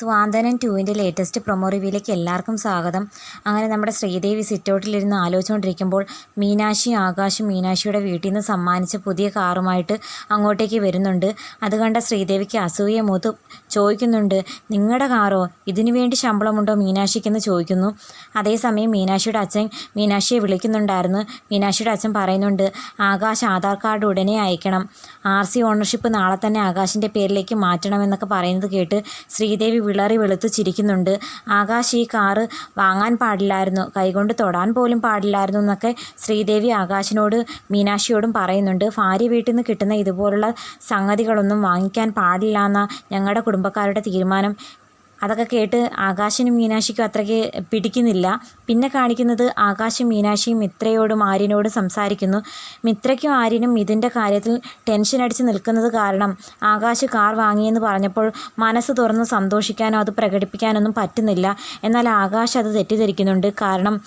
സ്വാന്തനം ടുവിന്റെ latest promo റിവ്യൂയിലേക്ക് എല്ലാവർക്കും സ്വാഗതം. അങ്ങനെ നമ്മുടെ ശ്രീദേവി സിറ്റൗട്ടിലിരുന്ന് ആലോചിച്ചുകൊണ്ടിരിക്കുമ്പോൾ മീനാശി ആകാശും മീനാശിയുടെ വീട്ടിൽ നിന്ന് സമ്മാനിച്ച പുതിയ കാറുമായിട്ട് അങ്ങോട്ടേക്ക് വരുന്നുണ്ട്. അത് കണ്ട ശ്രീദേവിക്ക് അസൂയ മൂത്ത് ചോദിക്കുന്നുണ്ട് നിങ്ങളുടെ കാറോ? ഇതിനു വേണ്ടി ശമ്പളമുണ്ടോ? മീനാക്ഷിക്കെന്ന് ചോദിക്കുന്നു. അതേസമയം മീനാശിയുടെ അച്ഛൻ മീനാശിയെ വിളിക്കുന്നുണ്ടായിരുന്നു. മീനാശിയുടെ അച്ഛൻ പറയുന്നുണ്ട് ആകാശ് ആധാർ കാർഡ് ഉടനെ അയക്കണം. ആർ സി ഓണർഷിപ്പ് നാളെ തന്നെ ആകാശിന്റെ പേരിലേക്ക് മാറ്റണമെന്നൊക്കെ പറയുന്നത് കേട്ട് ശ്രീദേവി വിളറി വെളുത്ത് ചിരിക്കുന്നുണ്ട്. ആകാശ് ഈ കാറ് വാങ്ങാൻ പാടില്ലായിരുന്നു. കൈകൊണ്ട് തൊടാൻ പോലും പാടില്ലായിരുന്നു എന്നൊക്കെ ശ്രീദേവി ആകാശിനോട് മീനാക്ഷിയോടും പറയുന്നുണ്ട്. ഭാര്യ വീട്ടിൽ നിന്ന് കിട്ടുന്ന ഇതുപോലുള്ള സംഗതികളൊന്നും വാങ്ങിക്കാൻ പാടില്ല എന്ന ഞങ്ങളുടെ കുടുംബക്കാരുടെ തീരുമാനം. അതൊക്കെ കേട്ട് ആകാശനും മീനാക്ഷിക്കും അത്രയ്ക്ക് പിടിക്കുന്നില്ല. പിന്നെ കാണിക്കുന്നത് ആകാശും മീനാക്ഷിയും മിത്രയോടും ആര്യനോടും സംസാരിക്കുന്നു. മിത്രയ്ക്കും ആര്യനും ഇതിന്റെ കാര്യത്തിൽ ടെൻഷൻ അടിച്ച് നിൽക്കുന്നത് കാരണം ആകാശ് കാർ വാങ്ങിയെന്ന് പറഞ്ഞപ്പോൾ മനസ്സ് തുറന്ന് സന്തോഷിക്കാനോ അത് പ്രകടിപ്പിക്കാനൊന്നും പറ്റുന്നില്ല. എന്നാൽ ആകാശ് അത് തെറ്റിദ്ധരിക്കുന്നുണ്ട്. കാരണം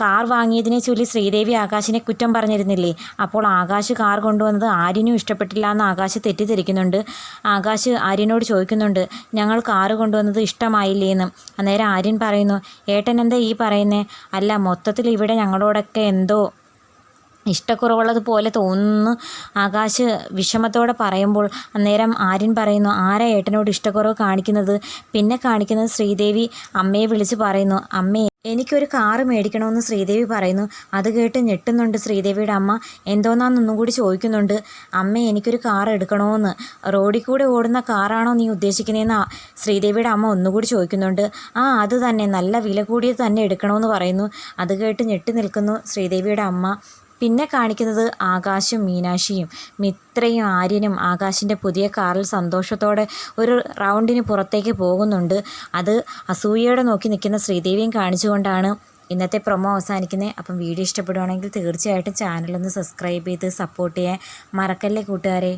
കാർ വാങ്ങിയതിനെ ചൊല്ലി ശ്രീദേവി ആകാശിനെ കുറ്റം പറഞ്ഞിരുന്നില്ലേ? അപ്പോൾ ആകാശ് കാർ കൊണ്ടുവന്നത് ആര്യനും ഇഷ്ടപ്പെട്ടില്ല എന്ന് ആകാശ് തെറ്റിദ്ധരിക്കുന്നുണ്ട്. ആകാശ് ആര്യനോട് ചോദിക്കുന്നുണ്ട് ഞങ്ങൾ കാർ കൊണ്ടുവന്നത് ഇഷ്ടമായില്ലേ എന്ന്? അന്നേരം ആര്യൻ പറയുന്നു ഏട്ടൻ എന്താ ഈ പറയുന്നേ? അല്ല മൊത്തത്തിൽ ഇവിടെ ഞങ്ങളോടൊക്കെ എന്തോ ഇഷ്ടക്കുറവുള്ളതുപോലെ തോന്നുന്നു. ആകാശ് വിഷമത്തോടെ പറയുമ്പോൾ അന്നേരം ആര്യൻ പറയുന്നു ആരാ ഏട്ടനോട് ഇഷ്ടക്കുറവ് കാണിക്കുന്നത്? പിന്നെ കാണിക്കുന്നത് ശ്രീദേവി അമ്മയെ വിളിച്ച് പറയുന്നു അമ്മേ എനിക്കൊരു കാറ് മേടിക്കണമെന്ന് ശ്രീദേവി പറയുന്നു. അത് കേട്ട് ഞെട്ടുന്നുണ്ട് ശ്രീദേവിയുടെ അമ്മ. എന്തോന്നാന്നൊന്നും കൂടി ചോദിക്കുന്നുണ്ട്. അമ്മ എനിക്കൊരു കാർ എടുക്കണമെന്ന്. റോഡിൽ കൂടെ ഓടുന്ന കാറാണോ നീ ഉദ്ദേശിക്കുന്നതെന്ന് ശ്രീദേവിയുടെ അമ്മ ഒന്നുകൂടി ചോദിക്കുന്നുണ്ട്. ആ അത് തന്നെ. നല്ല വില കൂടിയത് തന്നെ എടുക്കണമെന്ന് പറയുന്നു. അത് കേട്ട് ഞെട്ടി നിൽക്കുന്നു ശ്രീദേവിയുടെ അമ്മ. പിന്നെ കാണിക്കുന്നത് ആകാശും മീനാക്ഷിയും. മിത്രയും ആര്യനും ആകാശിന്റെ പുതിയ കാറിൽ സന്തോഷത്തോടെ ഒരു റൗണ്ടിന് പുറത്തേക്ക് പോകുന്നുണ്ട്. അത് അസൂയയോടെ നോക്കി നിൽക്കുന്ന ശ്രീദേവിയും കാണിച്ചുകൊണ്ടാണ് ഇന്നത്തെ പ്രൊമോ അവസാനിക്കുന്നത്. അപ്പം വീഡിയോ ഇഷ്ടപ്പെടുവാണെങ്കിൽ തീർച്ചയായിട്ടും ചാനലൊന്ന് സബ്സ്ക്രൈബ് ചെയ്ത് സപ്പോർട്ട് ചെയ്യാൻ മറക്കല്ലേ കൂട്ടുകാരെ?